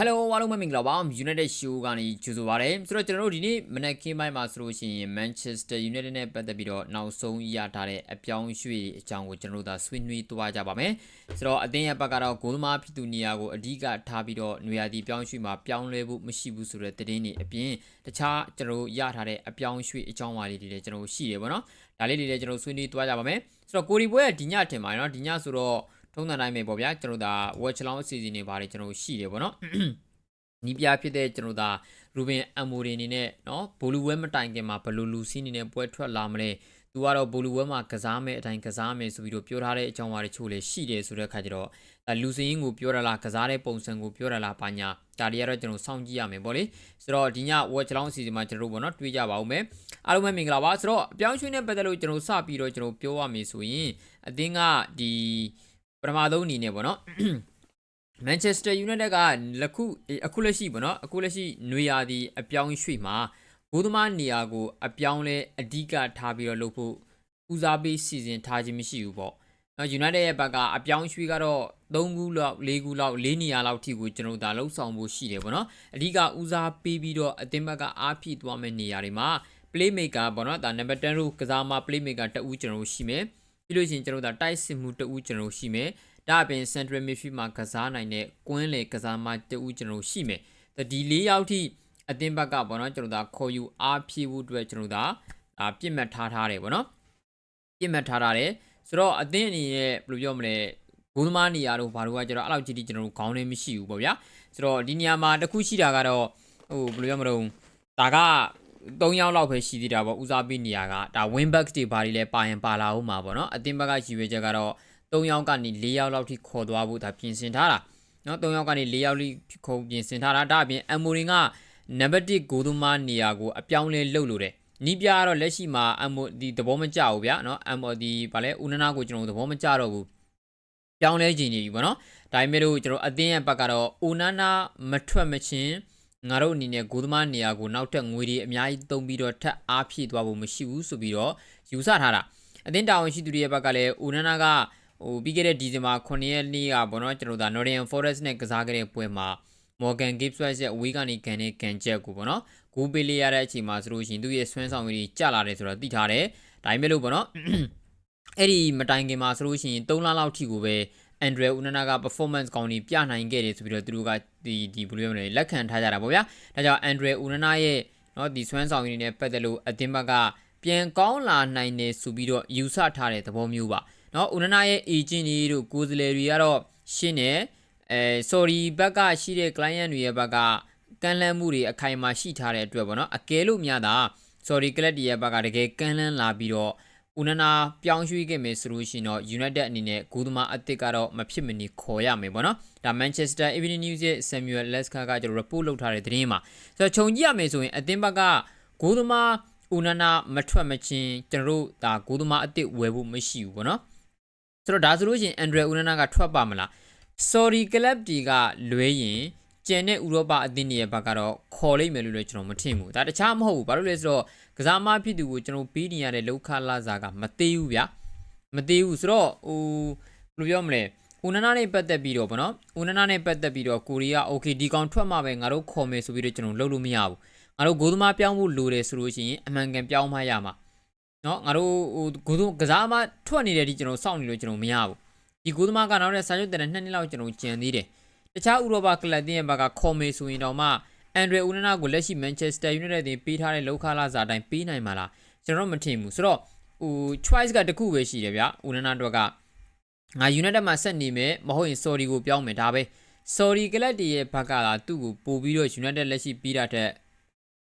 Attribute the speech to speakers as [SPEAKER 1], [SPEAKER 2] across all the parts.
[SPEAKER 1] Hello အားလုံးပဲမင်္ဂလာပါ United Show ကနေကြိုဆိုပါရစေဆိုတော့ကျွန်တော်တို့ဒီနေ့မနက်ခင်းပိုင်းမှာဆိုလို့ရှိရင် Manchester United နဲ့ပတ်သက်ပြီးတော့နောက်ဆုံးရထားတဲ့အပြောင်းရွှေ့အကြောင်းကိုကျွန်တော်တို့သာဆွေးနွေးသွားကြပါမယ်ဆိုတော့အသင်းရဲ့ဘက်ကတော့ဂိုးသမားဖြစ်သူနေရာကိုအဓိကထားပြီးတော့နွေရာသီပြောင်းရွှေ့မှာပြောင်းလဲဖို့မရှိဘူးဆိုတဲ့သတင်းတွေအပြင်တခြားကျွန်တော်တို့ရထားတဲ့အပြောင်းရွှေ့အကြောင်းအရာတွေလည်းကျွန်တော်တို့ရှိတယ်ပေါ့နော်ဒါလေးတွေလည်းကျွန်တော်ဆွေးနွေးသွားကြပါမယ်ဆိုတော့ကိုရီပွဲကဒီညထင်ပါတယ်နော်ဒီညဆိုတော့ သုံးသပ်နိုင်မယ်ပေါ့ဗျာကျွန်တော်ဒါဝက်ချလောင်းအစီအစဉ်တွေပါတယ်ကျွန်တော်ရှိတယ်ပေါ့နော်နီးပြဖြစ်တဲ့ကျွန်တော်ဒါရူဘင်အမ်မိုတွေအနေနဲ့နော်ဘောလူဝဲမတိုင်ခင်မှာဘလူလူစီအနေနဲ့ပွဲထွက်လာမလဲသူကတော့ဘောလူဝဲမှာကစားမယ်အတိုင်းကစားမယ်ဆိုပြီးတော့ပြောထားတဲ့အကြောင်းအရာတချို့လည်းရှိတယ်ဆိုတဲ့အခါကျတော့လူစင်းကိုပြောရလားကစားတဲ့ပုံစံကိုပြောရလားပါညာဒါတွေကတော့ကျွန်တော်စောင့်ကြည့်ရမယ်ပေါ့လေဆိုတော့ဒီညဝက်ချလောင်းအစီအစဉ်မှာကျွန်တော်တို့ပေါ့နော်တွေ့ကြပါဦးမယ်အားလုံးပဲမင်္ဂလာပါဆိုတော့အပြောင်းရွှေ့နဲ့ပတ်သက်လို့ကျွန်တော်စပြီးတော့ကျွန်တော်ပြောရမယ်ဆိုရင်အသင်းကဒီ ထမဆုံးအနေနဲ့ပေါ့နော် Manchester United ကလက်ခုအခုလက်ရှိပေါ့နော်အခုလက်ရှိနွေရာသီအပြောင်းရွှေ့မှာဂိုးသမားနေရာကို အပြောင်းလဲအဓိကထားပြီးတော့လုပ်ဖို့ဦးစားပေးစီစဉ်ထားခြင်းမရှိဘူးပေါ့နော် United ရဲ့ဘက်ကအပြောင်းရွှေ့ကတော့3ခုလောက်4ခုလောက်4နေရာလောက်ထိကိုကျွန်တော်တို့ဒါလှုပ်ဆောင်ဖို့ရှိတယ်ပေါ့နော်အဓိကဦးစားပေးပြီးတော့အသင်းဘက်ကအားဖြည့်သွားမယ့်နေရာတွေမှာ playmaker ပေါ့နော်ဒါနံပါတ်10လို့ကစားမ playmaker တဦးကျွန်တော်တို့ရှိမယ် ပြီးလို့ရှိရင်ကျွန်တော်တို့ဒါတိုက်စစ်မှုတဦးကျွန်တော်တို့ရှိမယ်ဒါအပြင် central midfield မှာကစားနိုင်တဲ့ကွင်းလေကစားမတဦးကျွန်တော်ရှိမယ်ဒီ၄ယောက်ထိအသင်းဘက်ကပေါ့နော်ကျွန်တော်ဒါခေါ်ယူအားဖြည့်ဖို့အတွက်ကျွန်တော်ဒါအာပြစ်မှတ်ထားထားတယ်ပေါ့နော်ပြစ်မှတ်ထားထားတယ်ဆိုတော့အသင်းအနေနဲ့ဘယ်လိုပြောမလဲဂိုးသမားနေရာတို့ဘာလို့ကကျွန်တော်အဲ့လောက်ကြီးတိကျွန်တော်ခေါင်းထဲမရှိဘူးပေါ့ဗျာဆိုတော့ဒီနေရာမှာတစ်ခုရှိတာကတော့ဟိုဘယ်လိုပြောမလို့ဒါက 3ယောက်လောက်ပဲရှိသေးတာပေါ့ဦးစားပေးနေရာကဒါ win back တွေဘာတွေလဲပါရင်ပါလာအောင်မှာပေါ့နော်အသင်းဘက်ကရည်ရွယ်ချက်ကတော့3ယောက်ကနေ4ယောက်လောက်ထိခေါ်သွားဖို့ဒါပြင်ဆင်ထားတာနော်3ယောက်ကနေ4ယောက်လိခုံပြင်ဆင်ထားတာဒါအပြင်အမိုရင်ကနံပါတ်1ဂိုးသမားနေရာကိုအပြောင်းလဲလုပ်လို့တယ်နီးပြကတော့လက်ရှိမှာအမိုဒီသဘောမကျဘူးဗျာနော်အမိုဒီဗာလဲဦးနနာကိုကျွန်တော်သဘောမကျတော့ဘူးပြောင်းလဲခြင်းနေပြီပေါ့နော်ဒါပေမဲ့လို့ကျွန်တော်အသင်းရဲ့ဘက်ကတော့ဦးနနာမထွက်မချင်း ငါတို့အနေနဲ့ဂိုးသမားနေရာကိုနောက်ထပ်ငွေတွေအများကြီးသုံးပြီးတော့ထပ်အားဖြည့်သွားဖို့မရှိဘူးဆိုပြီးတော့ယူဆထားတာအသင်းတာဝန်ရှိသူတွေရဲ့ဘက်ကလည်းဦးနနာကဟိုပြီးခဲ့တဲ့ဒီဇင်ဘာ9ရက်နေ့ကပေါ့နော်ကျွန်တော်ဒါ Nottingham Forest နဲ့ကစားခဲ့တဲ့ပွဲမှာ Morgan Gibbs White ရဲ့အဝေးကနေကန်တဲ့ကန်ချက်ကိုပေါ့နော်ဂိုးပေးလေးရတဲ့အချိန်မှာဆိုလို့ရှိရင်သူ့ရဲ့ဆွမ်းဆောင်ရည်ကျလာတယ်ဆိုတော့သိထားတယ်ဒါပေမဲ့လို့ပေါ့နော်အဲ့ဒီမတိုင်ခင်မှာဆိုလို့ရှိရင်3လလောက်ထိကိုပဲ Andrea Unana က performance ကောင်းကြီးပြနိုင်ခဲ့တယ်ဆိုပြီးတော့သူတို့ကဒီဒီဘယ်လိုပြောမလဲလက်ခံထားကြတာပေါ့ဗျာဒါကြောင့် Andrea Unana ရဲ့เนาะဒီဆွမ်းဆောင်ရည်နဲ့ပတ်သက်လို့အသင်းဘက်ကပြန်ကောင်းလာနိုင်တယ်ဆိုပြီးတော့ယူဆထားတဲ့သဘောမျိုးပါเนาะဦးနနာရဲ့ agent တွေတို့ကိုယ်စားလှယ်တွေကတော့ရှင်းတယ်အဲ sorry ဘက်ကရှိတဲ့ client တွေရဲ့ဘက်ကကန့်လန့်မှုတွေအခိုင်အမာရှိထားတဲ့အတွက်ပေါ့နော်အကယ်လို့များတာ sorry club တွေရဲ့ဘက်ကတကယ်ကန့်လန့်လာပြီးတော့ ဦးနနာပြောင်းရွှေ့ခဲ့မယ်ဆိုလို့ရှိရင်တော့ United အနေနဲ့ဂိုးသမားအသစ်ကတော့မဖြစ်မနေခေါ်ရမယ်ပေါ့နော်ဒါ Manchester Evening News ရဲ့ Samuel Leska ကကျွန်တော် report လုပ်ထားတဲ့သတင်းမှာဆိုတော့ခြုံကြည့်ရမယ်ဆိုရင်အသင်းဘက်ကဂိုးသမားဦးနနာမထွက်မချင်းကျွန်တော်တို့ဒါဂိုးသမားအသစ်ဝယ်ဖို့မရှိဘူးပေါ့နော်ဆိုတော့ဒါဆိုလို့ရှိရင်အန်ဒရယ်ဦးနနာကထွက်ပါမလား sorry club တီကလွဲရင် ကျန်တဲ့ဥရောပအသင်းတွေရဲ့ဘက်ကတော့ခေါ်လိုက်မယ်လို့လည်းကျွန်တော်မထင်ဘူးဒါတခြားမဟုတ်ဘူးဘာလို့လဲဆိုတော့ကစားမဖြစ်သူကိုကျွန်တော်ပေးနေရတဲ့လောက်ခလာစာကမသေးဘူးဗျာမသေးဘူးဆိုတော့ဟိုဘယ်လိုပြောမလဲဦးနနာနဲ့ပတ်သက်ပြီးတော့ဗောနော်ဦးနနာနဲ့ပတ်သက်ပြီးတော့ကိုရီးယား okay ဒီကောင်ထွက်မှာပဲငါတို့ခေါ်မယ်ဆိုပြီးတော့ကျွန်တော်လုပ်လို့မရဘူးငါတို့ဂိုးသမားပြောင်းဖို့လိုတယ်ဆိုလို့ရှိရင်အမှန်ကန်ပြောင်းမှရမှာနော်ငါတို့ဟိုဂိုးကစားမထွက်နေတယ်ဒီကျွန်တော်စောင့်နေလို့ကျွန်တော်မရဘူးဒီဂိုးသမားကနောက်တဲ့စာချုပ်တဲ့နှစ်နှစ်လောက်ကျွန်တော်ကြံသေးတယ် တခြားဥရောပကလပ်တင်းရဲ့ဘက်ကခေါ်မေဆိုရင်တော့မှအန်ဒရီဦးနနာကိုလက်ရှိမန်ချက်စတာယူနိုက်တက်တင်ပေးထားတဲ့လောက်ခလာစာတိုင်းပေးနိုင်မှာလားကျွန်တော်မထင်ဘူးဆိုတော့ဟို choice ကတခုပဲရှိတယ်ဗျဦးနနာတို့ကငါ United မှာဆက်နေမယ်မဟုတ်ရင် Saudi ကိုပြောင်းမယ်ဒါပဲ Saudi ကလပ်တည်းရဲ့ဘက်ကလာသူ့ကိုပို့ပြီးတော့ United လက်ရှိပြီးတာတဲ့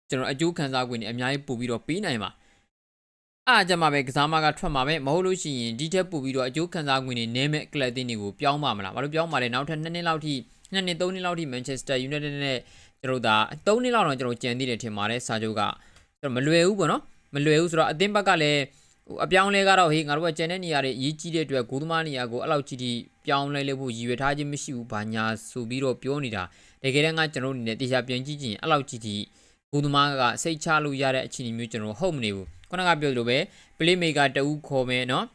[SPEAKER 1] ကျွန်တော်အကျိုးခံစား권တွေအများကြီးပို့ပြီးတော့ပေးနိုင်မှာအားကြမှာပဲကစားမကထွက်မှာပဲမဟုတ်လို့ရှိရင်ဒီထက်ပိုပြီးတော့အကျိုးခံစား권တွေနည်းမဲ့ကလပ်တင်းတွေကိုပြောင်းပါမလားဘာလို့ပြောင်းပါလဲနောက်ထပ်2နှစ်လောက်ထိ 2နှစ်3နှစ်လောက်ထိ Manchester United နဲ့ကျွန်တော်ဒါ3နှစ်လောက်တော့ကျွန်တော်ကြံသေးတယ်ထင်ပါတယ်စာချုပ်ကကျွန်တော်မလွယ်ဘူးပေါ့နော်မလွယ်ဘူးဆိုတော့အသင်းဘက်ကလည်းဟိုအပြောင်းလဲကတော့ဟေးငါတို့ကကျန်တဲ့နေရာတွေအရေးကြီးတဲ့အတွက်ဂိုးသမားနေရာကိုအဲ့လောက်ကြီးကြီးပြောင်းလဲလဲဖို့ရည်ရွယ်ထားခြင်းမရှိဘူးဘာညာဆိုပြီးတော့ပြောနေတာတကယ်တမ်းကကျွန်တော်အနေနဲ့တရားပြန်ကြည့်ကြည့်ရင်အဲ့လောက်ကြီးကြီးဂိုးသမားကစိတ်ချလို့ရတဲ့အခြေအနေမျိုးကျွန်တော်ဟုတ်မနေဘူးခုနကပြောသလိုပဲ play maker တဦးခေါ်မယ်နော်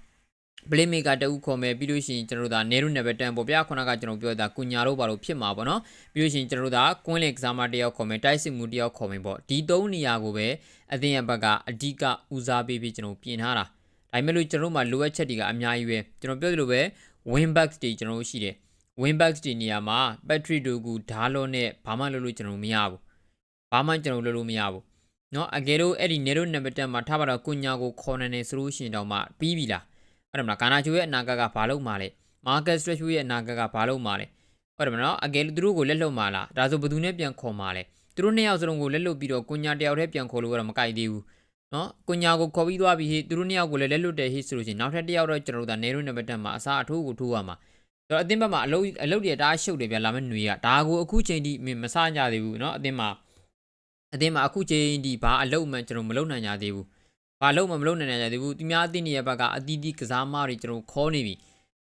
[SPEAKER 1] playmaker တဦးခေါ်မယ်ပြီးလို့ရှိရင်ကျွန်တော်တို့ဒါနေရုနယ်ဘက်တန်ပေါ့ဗျာခုနကကျွန်တော်ပြောတာကုညာတို့ဘာလို့ဖြစ်မှာပေါ့နော်ပြီးလို့ရှိရင်ကျွန်တော်တို့ဒါကွင်းလင်ကစားမတယောက်ခေါ်မယ်တိုက်စစ်မှုတယောက်ခေါ်မယ်ပေါ့ဒီသုံးနေရာကိုပဲအသင်းရဲ့ဘက်ကအဓိကဦးစားပေးပြီးကျွန်တော်ပြင်ထားတာဒါပေမဲ့လို့ကျွန်တော်တို့မှာလိုအပ်ချက်တွေကအများကြီးပဲကျွန်တော်ပြောသလိုပဲ win back တွေကျွန်တော်တို့ရှိတယ် win back တွေနေရာမှာ battery တို့ကူဓာတ်လုံးနဲ့ဘာမှလုပ်လို့ကျွန်တော်မရဘူးဘာမှကျွန်တော်လုပ်လို့မရဘူးเนาะအကယ်လို့အဲ့ဒီနေရုနယ်ဘက်တန်မှာထားပါတော့ကုညာကိုခေါ်နေနေဆိုလို့ရှိရင်တော့မှပြီးပြီလား အဲ့ဒါမလားကာနာချိုရဲ့အနာဂတ်ကဘာလုပ်မှာလဲမာကတ်စထရက်ချူရဲ့အနာဂတ်ကဘာလုပ်မှာလဲဟုတ်တယ်မနော်အကယ်လို့သူတို့ကိုလက်လွတ်မှာလားဒါဆိုဘယ်သူနဲ့ပြန်ခေါ်မှာလဲသူတို့နှစ်ယောက်စလုံးကိုလက်လွတ်ပြီးတော့ကုညာတယောက်တည်းပြန်ခေါ်လို့ကတော့မကြိုက်သေးဘူးနော်ကုညာကိုခေါ်ပြီးသွားပြီးဟေ့သူတို့နှစ်ယောက်ကိုလည်းလက်လွတ်တယ်ဟေ့ဆိုလို့ရှိရင်နောက်ထပ်တစ်ယောက်တော့ကျွန်တော်တို့ဒါနေရုံးနံပါတ်10မှာအစားအထိုးကိုထိုးရမှာဆိုတော့အသင်းဘက်မှာအလုပ်အလုပ်တွေတအားရှုပ်တယ်ဗျာလာမယ့်ຫນွေကဒါကိုအခုချိန်ထိမစကြသေးဘူးเนาะအသင်းမှာအသင်းမှာအခုချိန်ထိဘာအလုပ်မှကျွန်တော်မလုပ်နိုင်ကြသေးဘူး ဘာလို့မမလုပ်နိုင်နိုင်ကြသေးဘူးသူများအသင်းတွေရဲ့ဘက်ကအသီးသီးကစားမတွေကျွန်တော်ခေါ်နေပြီ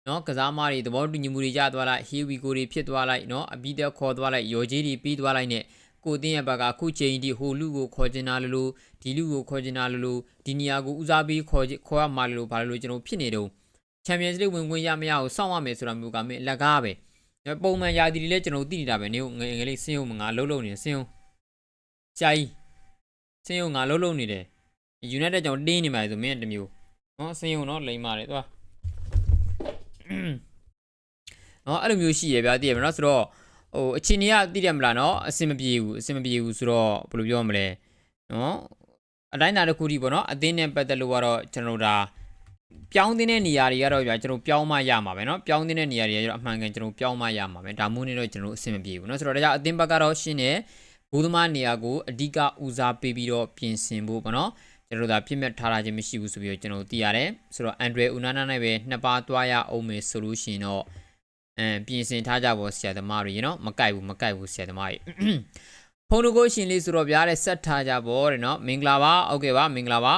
[SPEAKER 1] နော်ကစားမတွေသဘောတူညီမှုတွေရသွားလိုက် here we go တွေဖြစ်သွားလိုက်နော်အပြီးတော့ခေါ်သွားလိုက်ရော်ကြီးတွေပြီးသွားလိုက်နဲ့ကိုတင်းရဲ့ဘက်ကအခုချိန်ဒီဟိုလူကိုခေါ်ချင်တာလို့လို့ဒီလူကိုခေါ်ချင်တာလို့လို့ဒီနေရာကိုဦးစားပေးခေါ်ခေါ်ရမှာလို့ဘာလို့ကျွန်တော်ဖြစ်နေတော့ချန်ပီယံစ်လိဝင်ခွင့်ရမရကိုစောင့်ရမယ်ဆိုတာမျိုးကမင်းအလကားပဲပုံမှန်ရာသီတွေလည်းကျွန်တော်သိနေတာပဲနေငယ်ငယ်လေးစင်းုံငါလှုပ်လှုပ်နေစင်းုံကြာကြီးစင်းုံငါလှုပ်လှုပ်နေတယ် United ကြောင့်တင်းနေမှာဆိုမင်းတမျိုးနော်စင်းုံနော်လိမ့်ပါတယ်သွားနော်အဲ့လိုမျိုးရှိရဗျာတည်ရမလားဆိုတော့ဟိုအချင်းကြီးကသိတယ်မလားနော်အဆင်မပြေဘူးအဆင်မပြေဘူးဆိုတော့ဘယ်လိုပြောမလဲနော်အတိုင်းတာတစ်ခုတည်းပေါ့နော်အသင်းနဲ့ပတ်သက်လို့ကတော့ကျွန်တော်တို့ဒါပြောင်းတဲ့နေရာတွေကတော့ဗျာကျွန်တော်ပြောင်းမရမှာပဲเนาะပြောင်းတဲ့နေရာတွေကတော့အမှန်ကန်ကျွန်တော်ပြောင်းမရမှာပဲဒါမှမဟုတ်တော့ကျွန်တော်အဆင်မပြေဘူးเนาะဆိုတော့ဒါကြောင့်အသင်းဘက်ကတော့ရှင်းတယ်ဘုသမားနေရာကိုအဓိကဦးစားပေးပြီးတော့ပြင်ဆင်ဖို့ပေါ့နော် ကျွန်တော်တို့ဒါပြည့်မြတ်ထားတာချင်းမရှိဘူးဆိုပြီးတော့ကျွန်တော်တို့သိရတယ်ဆိုတော့ Android Unana နဲ့ပဲနှစ်ပါးသွားရအောင်မယ်ဆိုလို့ရှိရင်တော့အမ်ပြင်ဆင်ထားကြဖို့ဆရာသမားတွေနော်မကြိုက်ဘူးမကြိုက်ဘူးဆရာသမားတွေဖုန်းတို့ကိုရှင်လေးဆိုတော့ဗျာတဲ့ဆက်ထားကြဖို့တဲ့နော်မင်္ဂလာပါဟုတ်ကဲ့ပါမင်္ဂလာပါ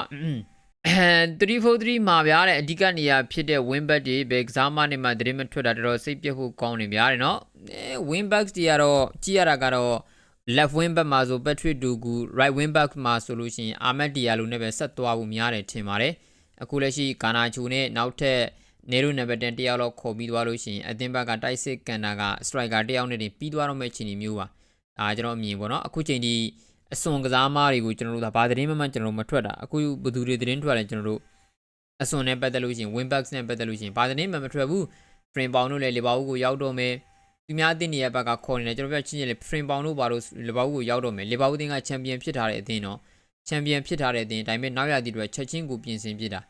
[SPEAKER 1] 343မှာဗျာတဲ့အဓိကနေရာဖြစ်တဲ့ win back တွေဘယ်ကစားမနေမှာတရင်မထွက်တာတော်တော်စိတ်ပြတ်ဖို့ကောင်းနေဗျာတဲ့နော်အဲ win back တွေကတော့ကြည့်ရတာကတော့ left wing back မှာဆို Patrick Dogu right wing back မှာဆိုလို့ရှိရင် Ahmed Diallo နဲ့ပဲဆက်သွားဖို့များတယ်ထင်ပါတယ်အခုလက်ရှိကာနာချူနဲ့နောက်ထပ်နေရုနံပါတ်10တယောက်လောက်ခေါ်ပြီးသွားလို့ရှိရင်အသင်းဘက်ကတိုက်စစ်ကန်တာက striker တယောက်နဲ့တင်ပြီးသွားတော့မယ့်ချိန်ဒီမျိုးပါဒါကျွန်တော်အမြင်ပေါ့နော်အခုချိန်ဒီအစွန်ကစားမားတွေကိုကျွန်တော်တို့ဒါဘာသတင်းမှမကျွန်တော်မထွက်တာအခုဘယ်သူတွေသတင်းထွက်လဲကျွန်တော်တို့အစွန်နဲ့ပတ်သက်လို့ရှိရင် win backs နဲ့ပတ်သက်လို့ရှိရင်ဘာသတင်းမှမထွက်ဘူး frame ပေါင်တို့လည်းလီဗာပူးကိုရောက်တော့မယ် သူများအသင်းတွေရဲ့ဘက်ကခေါ်နေတယ်ကျွန်တော်ပြောချင်းချင်းလေ frame ပေါင်တို့ပါတို့လီဗာပူးကိုရောက်တော့မယ်လီဗာပူးအသင်းကချန်ပီယံဖြစ်ထားတဲ့အသင်းတော့ချန်ပီယံဖြစ်ထားတဲ့အသင်းဒါပေမဲ့နောက်ရသည့်တွေချက်ချင်းကိုပြင်ဆင်ပြတာ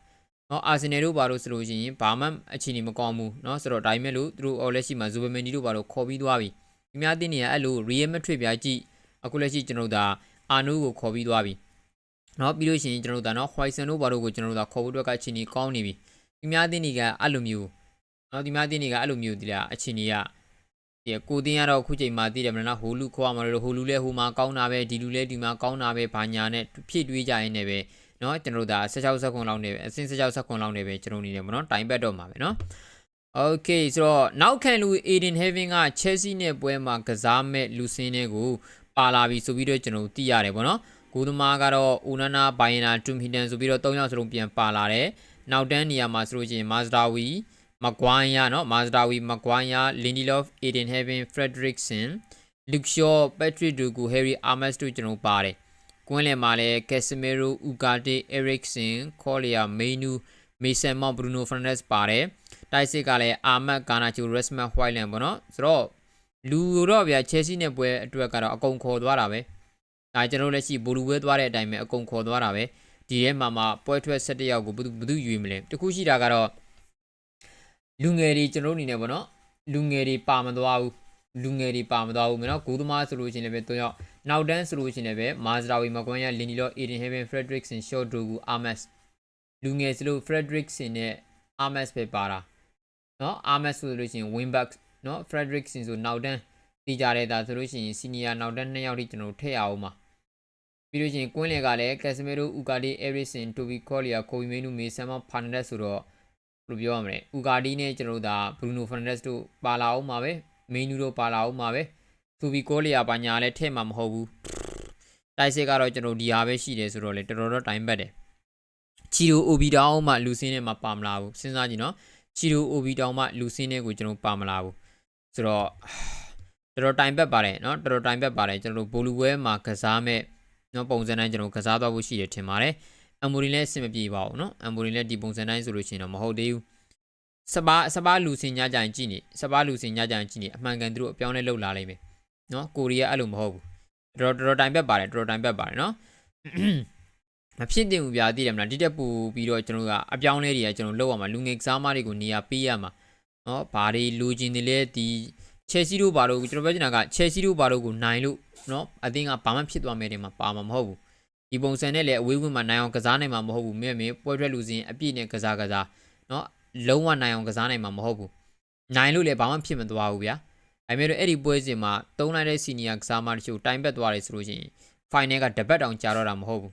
[SPEAKER 1] နော်အာဆင်နယ်တို့ပါတို့ဆိုလို့ရှိရင်ဘာမှအခြေအနေမကောင်းဘူးနော်ဆိုတော့ဒါပေမဲ့လို့သူတို့အော်လက်ရှိမှာဇူဘယ်မန်ဒီတို့ပါတို့ခေါ်ပြီးသွားပြီသူများအသင်းတွေကအဲ့လို real madrid ပြကြည့်အခုလက်ရှိကျွန်တော်တို့ဒါအာနိုးကိုခေါ်ပြီးသွားပြီနော်ပြီးလို့ရှိရင်ကျွန်တော်တို့ဒါနော် Horizon တို့ဘာတို့ကိုကျွန်တော်တို့ဒါခေါ်ဖို့အတွက်ကအခြေအနေကောင်းနေပြီဒီများအသင်းတွေကအဲ့လိုမျိုးနော်ဒီများအသင်းတွေကအဲ့လိုမျိုးဒီလားအခြေအနေက ဒီကိုတင်းကတော့အခုချိန်မှာသိတယ်မလားနော်ဟိုလူခေါ်ရမှာလို့ဟိုလူလဲဟိုမှာကောင်းတာပဲဒီလူလဲဒီမှာကောင်းတာပဲဘာညာနဲ့ဖြည့်တွေးကြရင်းနဲ့ပဲเนาะကျွန်တော်တို့ဒါ16စက္ကွန်လောက်နေပဲအစင်း16စက္ကွန်လောက်နေပဲကျွန်တော်နေတယ်မနော်တိုင်ပတ်တော့မှာပဲเนาะ Okay ဆိုတော့နောက်ခံလူ Aiden Heaven က Chelsea နဲ့ပွဲမှာကစားမဲ့လူစင်းတွေကိုပါလာပြီဆိုပြီးတော့ကျွန်တော်သိရတယ်ပေါ့နော်။ကိုသမားကတော့ Unana Bayana Tumhidan ဆိုပြီးတော့၃ယောက်စလုံးပြန်ပါလာတယ်။နောက်တန်းနေရာမှာဆိုလို့ချင်း Mazdawi မကွိုင်းရနော်မာစတာဝီမကွိုင်းရလင်ဒီလော့ဖ်အေဒင်ဟေဗင်ဖရက်ဒရစ်ဆန်လူကရှော့ပက်ထရစ်ဒူကူဟယ်ရီအာမတ်တို့ကျွန်တော်ပါတယ်ကွင်းလယ်မှာလည်းကက်စမီရိုဥကာတေအရစ်ဆန်ခေါ်လီယာမေနူမေဆန်မော့ဘရူနိုဖရန်ဒက်စ်ပါတယ်တိုက်စစ်ကလည်းအာမတ်ကာနာချူရက်စမတ်ဟွိုင်လန်ပေါ့နော်ဆိုတော့လူတော့ဗျာချဲစီနဲ့ပွဲအတွက်ကတော့အကုန်ခေါ်သွားတာပဲဒါကျွန်တော်လက်ရှိဘူလူဝဲသွားတဲ့အတိုင်းပဲအကုန်ခေါ်သွားတာပဲဒီထဲမှာမှပွဲထွက်၁၁ယောက်ကိုဘယ်သူဘယ်သူယူမလဲတခုရှိတာကတော့ လူငယ်တွေကျွန်တော်အနေနဲ့ပေါ့နော်လူငယ်တွေပါမသွားဘူးလူငယ်တွေပါမသွားဘူးမနော်ဂိုးသမားဆိုလို့ရှိရင်လည်းပဲ၃ယောက်နောက်တန်းဆိုလို့ရှိရင်လည်းပဲမာဇရာဝီမကွန်ရလင်နီလော့အေဒင်ဟေဗင်ဖရက်ဒရစ်ဆန်ရှော့ဒိုဂူအာမတ်လူငယ်ဆိုလို့ဖရက်ဒရစ်ဆန်နဲ့အာမတ်ပဲပါတာနော်အာမတ်ဆိုလို့ရှိရင်ဝင်းဘက်နော်ဖရက်ဒရစ်ဆန်ဆိုနောက်တန်းတီးကြတဲ့ဒါဆိုလို့ရှိရင်စီနီယာနောက်တန်း၂ယောက်ထိကျွန်တော်ထည့်အောင်ပါပြီးလို့ရှိရင်ကွင်းလေကလည်းကက်စမီရိုဥကာဒီအဲရစ်ဆန်တိုဘီကော်လီယာကိုဗီမေနူမေဆမ်မဖာနဒက်ဆိုတော့ဘယ် လိုပြောရမလဲဥကာဒီနဲ့ကျွန်တော်တို့ဒါဘရူနိုဖာနဒက်တို့ပါလာအောင်ပါပဲမေနူတို့ပါလာအောင်ပါပဲသူဘီကိုလီယာပါညာလည်းထဲ့မှာမဟုတ်ဘူးတိုက်စစ်ကတော့ကျွန်တော်ဒီဟာပဲရှိတယ်ဆိုတော့လေတော်တော်တော့တိုင်ပတ်တယ်ချီရိုအိုဘီတောင်မှလူစင်းနဲ့မှပါမလာဘူးစဉ်းစားကြည့်နော်ချီရိုအိုဘီတောင်မှလူစင်းနဲ့ကိုကျွန်တော်ပါမလာဘူးဆိုတော့တော်တော်တိုင်ပတ်ပါတယ်နော်တော်တော်တိုင်ပတ်ပါတယ်ကျွန်တော်တို့ဘိုလူဝဲမှာကစားမဲ့နော်ပုံစံတိုင်းကျွန်တော်ကစားသွားဖို့ရှိတယ်ထင်ပါတယ် အမ်မိုရီလည်းအဆင်မပြေပါဘူးနော်အမ်မိုရီလည်းဒီပုံစံတိုင်းဆိုလို့ရှိရင်တော့မဟုတ်သေးဘူးစပါစပါလူစင်ညကြရင်ကြည့်နေစပါလူစင်ညကြရင်ကြည့်နေအမှန်ကန်သူတို့အပြောင်းလဲလောက်လာလိမ့်မယ်နော်ကိုရီးယားအဲ့လိုမဟုတ်ဘူးတော်တော်တော်တိုင်ပတ်ပါတယ်တော်တော်တိုင်ပတ်ပါတယ်နော်မဖြစ်တင်ဘူးဗျာသိတယ်မလားဒီတက်ပူပြီးတော့ကျွန်တော်ကအပြောင်းလဲတွေကကျွန်တော်လောက်ရမှာလူငယ်ကစားမတွေကိုနေရာပေးရမှာနော်ဘာတွေလူချင်းတွေလဲဒီချယ်ဆီတို့ဘာလို့ကျွန်တော်ပြောချင်တာကချယ်ဆီတို့ဘာလို့ကိုနိုင်လို့နော်အသင်းကဘာမှဖြစ်သွားမယ်တင်မှာပါမှာမဟုတ်ဘူး ဒီပုံစံနဲ့လည်းအဝေးဝင်မှာနိုင်အောင်ကစားနိုင်မှာမဟုတ်ဘူးမြဲမြဲပွဲထွက်လူစင်အပြည့်နဲ့ကစားကစားနော်လုံးဝနိုင်အောင်ကစားနိုင်မှာမဟုတ်ဘူးနိုင်လို့လည်းဘာမှဖြစ်မသွားဘူးဗျာအဲမဲ့တော့အဲ့ဒီပွဲစဉ်မှာတုံးလိုက်တဲ့စီနီယာကစားမတချို့တိုင်ပတ်သွားတယ်ဆိုလို့ရှိရင် final ကတပတ်တောင်ကြာတော့တာမဟုတ်ဘူး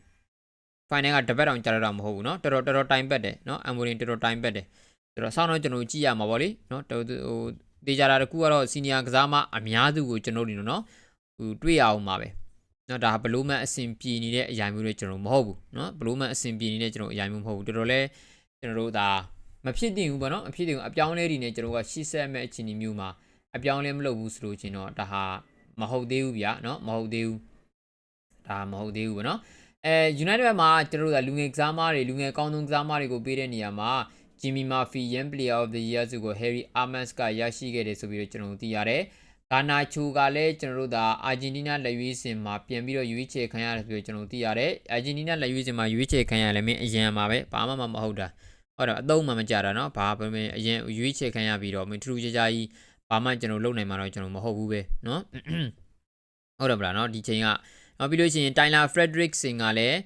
[SPEAKER 1] final ကတပတ်တောင်ကြာတော့တာမဟုတ်ဘူးเนาะတော်တော်တော်တော်တိုင်ပတ်တယ်เนาะအမ်မိုရင်တော်တော်တိုင်ပတ်တယ်ဆိုတော့ဆောင်းတော့ကျွန်တော်ကြည့်ရမှာပေါ့လေเนาะတော်ဟိုတေချာတာတကူကတော့စီနီယာကစားမအများစုကိုကျွန်တော်တို့เนาะဟိုတွေ့ရအောင်ပါပဲ เนาะဒါဘလို့မှအဆင်ပြေနေတဲ့အရာမျိုးတွေကျွန်တော်မဟုတ်ဘူးเนาะဘလို့မှအဆင်ပြေနေတဲ့ကျွန်တော်အရာမျိုးမဟုတ်ဘူးတော်တော်လဲကျွန်တော်တို့ဒါမဖြစ်တင်ဘူးပေါ့เนาะအဖြစ်တင်ဘူးအပြောင်းလဲတွေနဲ့ကျွန်တော်ကရှေ့ဆက်မဲ့အခြေအနေမျိုးမှာအပြောင်းလဲမလုပ်ဘူးဆိုလို့ချင်းတော့ဒါဟာမဟုတ်သေးဘူးဗျာเนาะမဟုတ်သေးဘူးဒါမဟုတ်သေးဘူးပေါ့เนาะ အဲ United ဘက်မှာကျွန်တော်တို့ကလူငယ်ကစားမတွေလူငယ်ကောင်းဆုံးကစားမတွေကိုပေးတဲ့နေရာမှာ Jimmy Murphy Young Player of the Year ဆိုကို Harry Armas ကရရှိခဲ့တယ်ဆိုပြီးတော့ကျွန်တော်တို့သိရတယ်။ ဂါနာချိုကလည်းကျွန်တော်တို့ဒါအာဂျင်တီးနားလက်ရွေးစင်မှာပြန်ပြီးတော့ရွေးချယ်ခံရတယ်ဆိုပြီးတော့ကျွန်တော်တို့သိရတယ်။အာဂျင်တီးနားလက်ရွေးစင်မှာရွေးချယ်ခံရလည်းမင်းအရင်မှာပဲဘာမှမမဟုတ်တာ။ဟုတ်တော့အသုံးမှမကြတာเนาะဘာပဲမင်းအရင်ရွေးချယ်ခံရပြီးတော့မင်းထူးထူးခြားခြားကြီးဘာမှကျွန်တော်လုပ်နိုင်မှာတော့ကျွန်တော်မဟုတ်ဘူးပဲเนาะ။ဟုတ်တယ်ဗလားเนาะဒီချိန်ကနောက်ပြီးလို့ရှိရင် Tyler Frederickson ကလည်း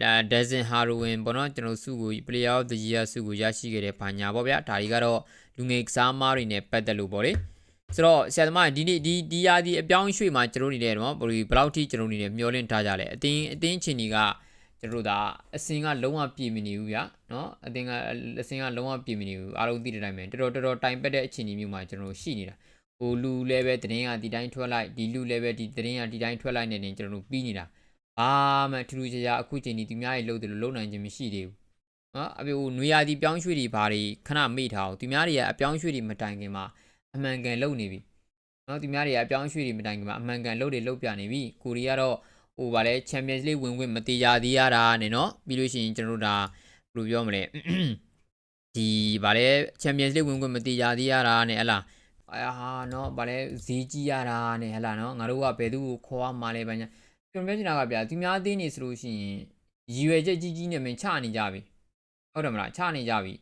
[SPEAKER 1] လာဒဇင်ဟာရိုဝင်ပေါ့နော်ကျွန်တော်စုကို Player of the Year စုကိုရရှိခဲ့တဲ့ဘာညာပေါ့ဗျာဒါတွေကတော့လူငယ်ကစားမားတွေနဲ့ပတ်သက်လို့ပေါ့လေ ဆိုတော့ဆရာသမားဒီနေ့ဒီဒီရာဒီအပြောင်းရွှေ့မှာကျွန်တော်နေတယ်နော်ဘယ်ဘယ်လောက်ထိကျွန်တော်နေတယ်မျောလင့်ထားကြလဲအတင်းအတင်းချင်းကြီးကကျွန်တော်ဒါအစင်ကလုံးဝပြည်မနေဘူးဗျာနော်အတင်းကအစင်ကလုံးဝပြည်မနေဘူးအားလုံးသိတဲ့အတိုင်းပဲတော်တော်တော်တော်တိုင်ပတ်တဲ့အခြေအနေမျိုးမှာကျွန်တော်ရှိနေတာဟိုလူလည်းပဲတင်းကဒီတိုင်းထွက်လိုက်ဒီလူလည်းပဲဒီတင်းကဒီတိုင်းထွက်လိုက်နေနေကျွန်တော်တို့ပြီးနေတာဘာမှထူးထူးခြားခြားအခုချိန်ဒီသူများတွေလှုပ်တယ်လို့လုံနိုင်ခြင်းမရှိသေးဘူးနော်အပြိုနွေရာသီပြောင်းရွှေ့တွေဘာတွေခဏမေ့ထားအောင်သူများတွေကအပြောင်းရွှေ့တွေမတိုင်ခင်မှာ အမှန်ကန်လုံနေပြီနော်သူများတွေကအပြောင်းရွှေ့တွေမတိုင်ခင်မှာအမှန်ကန်လုံတွေလုံပြနေပြီကိုရီးယားတော့ဟိုဗာလဲချန်ပီယံစ်လိဝင်ဝင်မတေးရသေးရတာနဲ့နော်ပြီးလို့ရှိရင်ကျွန်တော်တို့ဒါဘယ်လိုပြောမလဲဒီဗာလဲချန်ပီယံစ်လိဝင်ဝင်မတေးရသေးရတာနဲ့ဟလာအာနော်ဗာလဲဈေးကြီးရတာနဲ့ဟလာနော်ငါတို့ကဘယ်သူကိုခေါ်ရမှာလဲဘာညာကျွန်တော်ပြောချင်တာကဗျာသူများသေးနေဆိုလို့ရှိရင်ရည်ရွယ်ချက်ကြီးကြီးနဲ့မင်းချနေကြပြီဟုတ်တယ်မလားချနေကြပြီ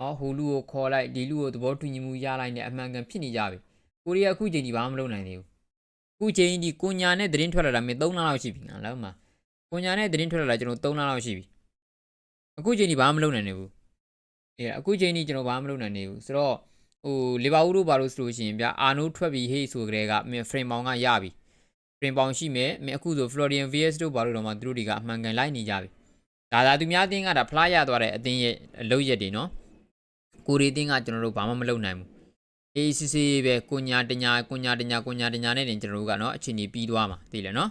[SPEAKER 1] နော်ဟိုလူကိုခေါ်လိုက်ဒီလူကိုသဘောတူညီမှုရလိုက်နဲ့အမှန်ကန်ဖြစ်နေကြပြီကိုရီးယားအခုချိန်ဒီဘာမှမလုပ်နိုင်သေးဘူးအခုချိန်ဒီကိုညာနဲ့သတင်းထွက်လာတာမင်း3လလောက်ရှိပြီငါလောက်မှာကိုညာနဲ့သတင်းထွက်လာတာကျွန်တော်3လလောက်ရှိပြီအခုချိန်ဒီဘာမှမလုပ်နိုင်နေဘူးအေးအခုချိန်ဒီကျွန်တော်ဘာမှမလုပ်နိုင်နေဘူးဆိုတော့ဟိုလီဗာပူးတို့ဘာလို့ဆိုလို့ရှိရင်ဗျာအာနိုထွက်ပြီးဟေးဆိုကြတဲ့ကမင်းဖရင်မောင်ကရပြီဖရင်ပေါင်ရှိမယ်မင်းအခုဆို Florian VS တို့ဘာလို့တော့မှသူတို့တွေကအမှန်ကန်လိုက်နေကြပြီဒါသာသူများအသင်းကဒါဖလားရသွားတဲ့အသင်းရဲ့အလုပ်ရက်တွေနော် ကိုရီအသင်းကကျွန်တော်တို့ဘာမှမလုပ်နိုင်ဘူး ACC ပဲကိုညာတညာကိုညာတညာကိုညာတညာနဲ့တင်ကျွန်တော်တို့ကနော်အချိန်ကြီးပြီးသွားမှာသိလဲနော်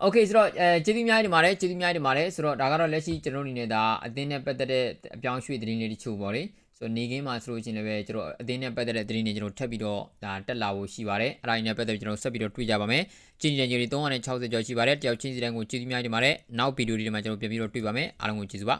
[SPEAKER 1] โอเคဆိုတော့အဲကျေးဇူးများတင်ပါတယ်ကျေးဇူးများတင်ပါတယ်ဆိုတော့ဒါကတော့လက်ရှိကျွန်တော်တို့အနေနဲ့ဒါအသင်းနဲ့ပတ်သက်တဲ့အပြောင်းရွှေ့သတင်းလေးတချို့ပေါ့လေဆိုတော့နေကင်းမှာဆိုလို့ချင်းလည်းပဲကျွန်တော်အသင်းနဲ့ပတ်သက်တဲ့သတင်းတွေကျွန်တော်ထပ်ပြီးတော့ဒါတက်လာဖို့ရှိပါတယ်အဲ့ဒါတွေနဲ့ပတ်သက်ပြီးကျွန်တော်ဆက်ပြီးတော့တွေ့ကြပါမယ်ကျင်းကျင်ကြီး360ကျော်ရှိပါတယ်တယောက်ချင်းစီတိုင်းကိုကျေးဇူးများတင်ပါတယ်နောက်ဗီဒီယိုတွေမှာကျွန်တော်ပြန်ပြီးတော့တွေ့ပါမယ်အားလုံးကိုကျေးဇူးပါ